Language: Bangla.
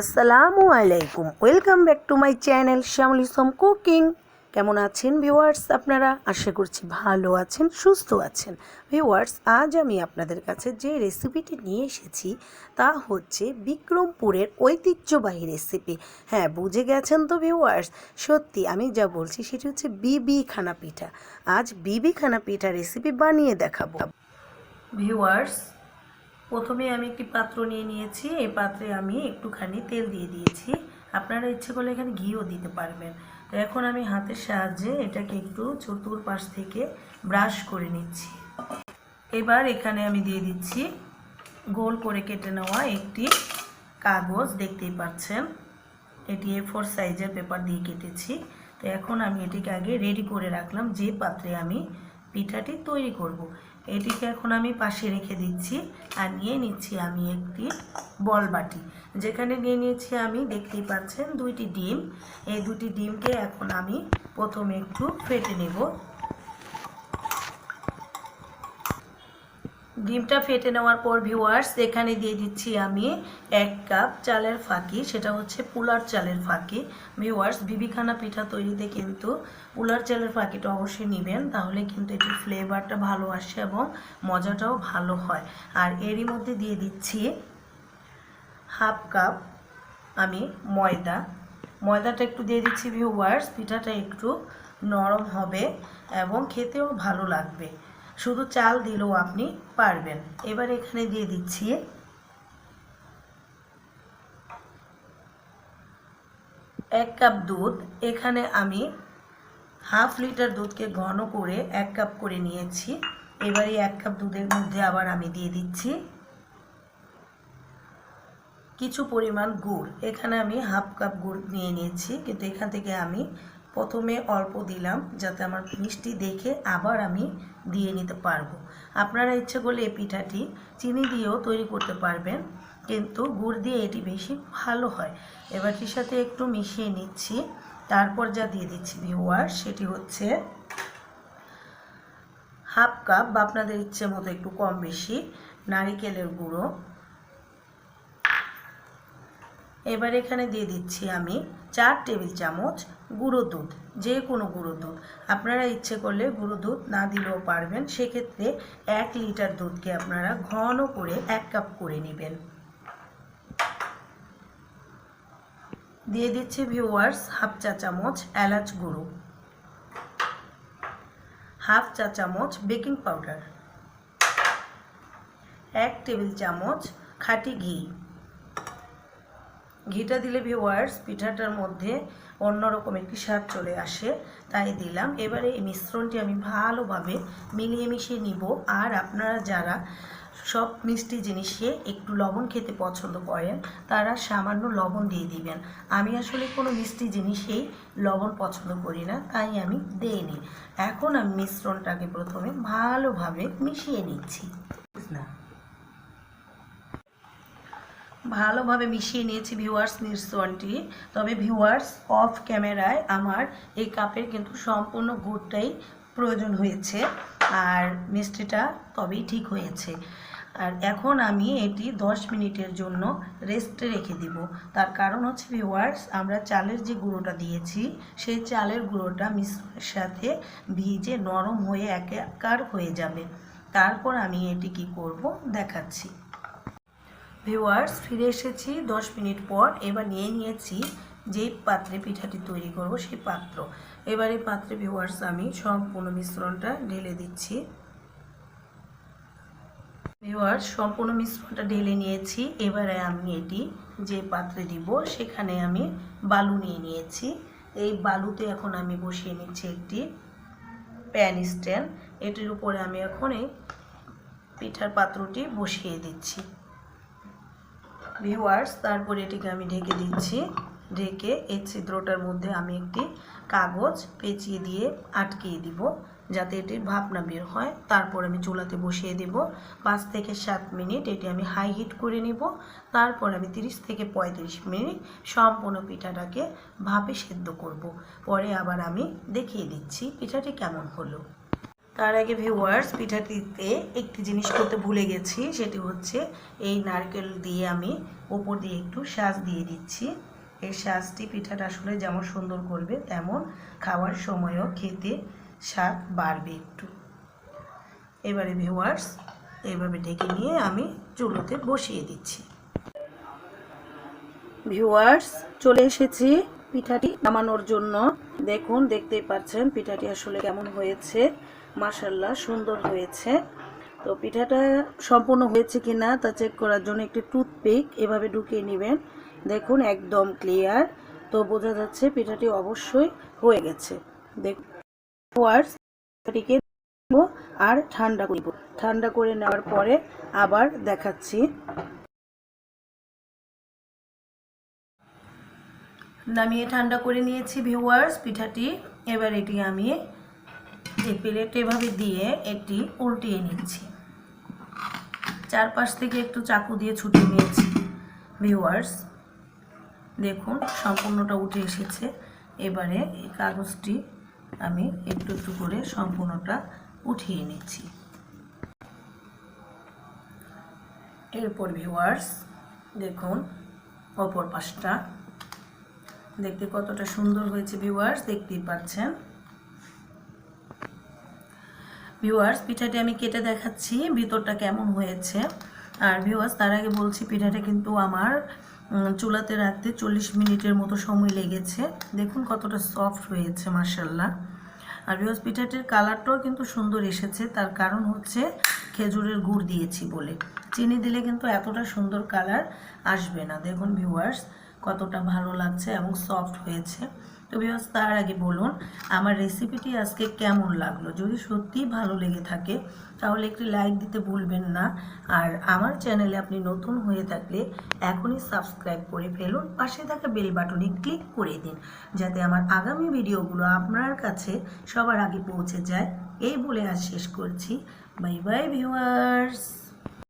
আসসালামু আলাইকুম। Welcome back to my channel Shyamal Islam cooking কেমন আছেন ভিউয়ার্স আপনারা আশা করছি ভালো আছেন, সুস্থ আছেন। ভিউয়ার্স আজ আমি আপনাদের কাছে যে রেসিপিটি নিয়ে এসেছি, তা হচ্ছে বিক্রমপুরের ঐতিহ্যবাহী রেসিপি হ্যাঁ বুঝে গেছেন তো ভিউয়ার্স সত্যি, আমি যা বলছি সেটি হচ্ছে বিবি খানা পিঠা আজ বিবি খানা পিঠা রেসিপি বানিয়ে দেখাবো। ভিউয়ার্স প্রথমে আমি একটি পাত্র নিয়ে নিয়েছি। এই পাত্রে আমি একটুখানি তেল দিয়ে দিয়েছি। আপনারা ইচ্ছে করলে এখানে ঘিও দিতে পারবেন। তো এখন আমি হাতের সাহায্যে এটাকে একটু চতুর্পাশ থেকে ব্রাশ করে নিচ্ছি। এবার এখানে আমি দিয়ে দিচ্ছি গোল করে কেটে নেওয়া একটি কাগজ, দেখতেই পাচ্ছেন। এটি এ ফোর সাইজের পেপার দিয়ে কেটেছি। তো এখন আমি এটিকে আগে রেডি করে রাখলাম। যে পাত্রে আমি পিঠাটি তৈরি করব। এটিকে এখন আমি পাশে রেখে দিচ্ছি আর নিয়ে নিচ্ছি আমি একটি বল বাটি। যেখানে নিয়ে নিয়েছি আমি, দেখতেই পাচ্ছেন, দুইটি ডিম। এই দুটি ডিমকে এখন আমি প্রথমে একটু ফেটে নেব। ডিমটা ফেটে নেওয়ার পর ভিউয়ার্স এখানে দিয়ে দিচ্ছি আমি এক কাপ চালের ফাঁকি। সেটা হচ্ছে পুলার চালের ফাঁকি। ভিউয়ার্স বিবিখানা পিঠা তৈরিতে কিন্তু পুলার চালের ফাঁকিটা অবশ্যই নেবেন। তাহলে কিন্তু এটির ফ্লেভারটা ভালো আসে এবং মজাটাও ভালো হয়। আর এরই মধ্যে দিয়ে দিচ্ছি হাফ কাপ আমি ময়দা। ময়দাটা একটু দিয়ে দিচ্ছি ভিউয়ার্স পিঠাটা একটু নরম হবে এবং খেতেও ভালো লাগবে। শুধু চাল দিলেও আপনি পারবেন। এবার এখানে দিয়ে দিচ্ছি এক কাপ দুধ। এখানে আমি হাফ লিটার দুধকে ঘন করে এক কাপ করে নিয়েছি। এবারে এক কাপ দুধের মধ্যে আবার আমি দিয়ে দিচ্ছি কিছু পরিমাণ গুড়। এখানে আমি হাফ কাপ গুড় নিয়ে নিয়েছি, কিন্তু এখান থেকে আমি প্রথমে অল্প দিলাম যাতে আমার মিষ্টি দেখে আবার আমি দিয়ে নিতে পারব। আপনারা ইচ্ছে করলে এই পিঠাটি চিনি দিয়েও তৈরি করতে পারবেন, কিন্তু গুড় দিয়ে এটি বেশি ভালো হয়। এবারটির সাথে একটু মিশিয়ে নিচ্ছি। তারপর যা দিয়ে দিচ্ছি ভিওয়ার সেটি হচ্ছে হাফ কাপ বা আপনাদের ইচ্ছে মতো একটু কম বেশি নারিকেলের গুঁড়ো এবার এখানে দিয়ে দিচ্ছি আমি চার টেবিল চামচ গুঁড়ো দুধ, যে কোনো গুঁড়ো দুধ। আপনারা ইচ্ছে করলে গুঁড়ো দুধ না দিলেও পারবেন, সেক্ষেত্রে এক লিটার দুধকে আপনারা ঘন করে এক কাপ করে নেবেন। দিয়ে দিচ্ছি ভিউয়ার্স হাফ চা চামচ এলাচ গুঁড়ো, হাফ চা চামচ বেকিং পাউডার, এক টেবিল চামচ খাঁটি ঘি। ঘিটা দিলে ভিওয়ার্স পিঠাটার মধ্যে অন্যরকম একটি স্বাদ চলে আসে, তাই দিলাম। এবারে এই মিশ্রণটি আমি ভালোভাবে মিলিয়ে মিশিয়ে নিব। আর আপনারা যারা সব মিষ্টি জিনিসে একটু লবণ খেতে পছন্দ করেন, তারা সামান্য লবণ দিয়ে দিবেন। আমি আসলে কোনো মিষ্টি জিনিসেই লবণ পছন্দ করি না, তাই আমি দেইনি। এখন আমি মিশ্রণটাকে প্রথমে ভালোভাবে মিশিয়ে নিচ্ছি। না ভালোভাবে মিশিয়ে নিয়েছি ভিউয়ার্স মিশ্রণটি তবে ভিউয়ার্স অফ ক্যামেরায় আমার এই কাপের কিন্তু সম্পূর্ণ গুড়টাই প্রয়োজন হয়েছে। আর মিষ্টিটা তবেই ঠিক হয়েছে। আর এখন আমি এটি 10 মিনিটের জন্য রেস্টে রেখে দিব। তার কারণ হচ্ছে ভিউয়ার্স আমরা চালের যে গুঁড়োটা দিয়েছি, সেই চালের গুঁড়োটা মিশ্রণের সাথে ভিজে নরম হয়ে একাকার হয়ে যাবে। তারপর আমি এটি কি করব দেখাচ্ছি। ভিউয়ার্স ফিরে এসেছি দশ মিনিট পর। এবার নিয়ে নিয়েছি যেই পাত্রে পিঠাটি তৈরি করব সেই পাত্র। এবার এই পাত্রে ভিওয়ার্স আমি সম্পূর্ণ মিশ্রণটা ঢেলে দিচ্ছি। ভিউয়ার্স সম্পূর্ণ মিশ্রণটা ঢেলে নিয়েছি। এবারে আমি এটি যে পাত্রে দিব, সেখানে আমি বালু নিয়ে নিয়েছি। এই বালুতে এখন আমি বসিয়ে নিচ্ছি একটি প্যান স্ট্যান্ড। এটির উপরে আমি এখন এই পিঠার পাত্রটি বসিয়ে দিচ্ছি। ভিউয়ার্স তারপর এটিকে আমি ঢেকে দিচ্ছি। ঢেকে এই ছিদ্রটার মধ্যে আমি একটি কাগজ পেঁচিয়ে দিয়ে আটকিয়ে দিব, যাতে এটির ভাপ না বের হয়। তারপর আমি চুলাতে বসিয়ে দেব। পাঁচ থেকে সাত মিনিট এটি আমি হাই হিট করে নিব। তারপর আমি তিরিশ থেকে পঁয়ত্রিশ মিনিট সম্পূর্ণ পিঠাটাকে ভাপে সেদ্ধ করব। পরে আবার আমি দেখিয়ে দিচ্ছি পিঠাটি কেমন হলো। তার আগে ভিউয়ার্স পিঠাটিতে একটি জিনিস করতে ভুলে গেছি, সেটি হচ্ছে এই নারকেল দিয়ে আমি ওপর দিয়ে একটু সাজ দিয়ে দিচ্ছি। এই সাজটি পিঠাটা আসলে যেমন সুন্দর করবে, তেমন খাওয়ার সময়ও খেতে স্বাদ বাড়বে একটু। এবারে ভিউয়ার্স এইভাবে ঢেকে নিয়ে আমি চুলোতে বসিয়ে দিচ্ছি। ভিউয়ার্স চলে এসেছি পিঠাটি নামানোর জন্য। দেখুন, দেখতেই পাচ্ছেন পিঠাটি আসলে কেমন হয়েছে। মাসাল্লাহ সুন্দর হয়েছে। তো পিঠাটা সম্পূর্ণ হয়েছে কি না তা চেক করার জন্য একটি টুথপিক এভাবে ঢুকিয়ে নেবেন। দেখুন, একদম ক্লিয়ার তো বোঝা যাচ্ছে পিঠাটি অবশ্যই হয়ে গেছে। দেখুন আর ঠান্ডা করব ঠান্ডা করে নেওয়ার পরে আবার দেখাচ্ছি। নামিয়ে ঠান্ডা করে নিয়েছি ভিউয়ার্স পিঠাটি। এবার এটি আমি যে প্লেট এভাবে দিয়ে এটি উল্টিয়ে নিচ্ছি। চারপাশ থেকে একটু চাকু দিয়ে ছুটিয়ে নিয়েছি ভিউয়ার্স দেখুন, সম্পূর্ণটা উঠে এসেছে। এবারে এই কাগজটি আমি একটু একটু করে সম্পূর্ণটা উঠিয়ে নিচ্ছি। এরপর ভিউয়ার্স দেখুন, অপর পাশটা। দেখতে কতটা সুন্দর হয়েছে ভিউয়ার্স দেখতেই পাচ্ছেন। ভিউয়ার্স পিঠাটি আমি কেটে দেখাচ্ছি, ভিতরটা কেমন হয়েছে। আর ভিউয়ার্স তার আগে বলছি, পিঠাটা কিন্তু আমার চুলাতে রাখতে চল্লিশ মিনিটের মতো সময় লেগেছে। দেখুন কতটা সফট হয়েছে মার্শাল্লাহ আর ভিউয়ার্স পিঠাটির কালারটাও কিন্তু সুন্দর এসেছে। তার কারণ হচ্ছে, খেজুরের গুড় দিয়েছি বলে। চিনি দিলে কিন্তু এতটা সুন্দর কালার আসবে না। দেখুন ভিউয়ার্স কতটা ভালো লাগছে এবং সফট হয়েছে। তো ভিউয়ার্স তার আগে বলুন, আমার রেসিপিটি আজকে কেমন লাগল? যদি সত্যিই ভালো লেগে থাকে, তাহলে একটি লাইক দিতে ভুলবেন না। আর আমার চ্যানেলে আপনি নতুন হয়ে থাকলে এখনই সাবস্ক্রাইব করে ফেলুন। পাশে থাকা বেল বাটনে ক্লিক করে দিন, যাতে আমার আগামী ভিডিওগুলো আপনার কাছে সবার আগে পৌঁছে যায়। এই বলে আজ শেষ করছি। Bye bye viewers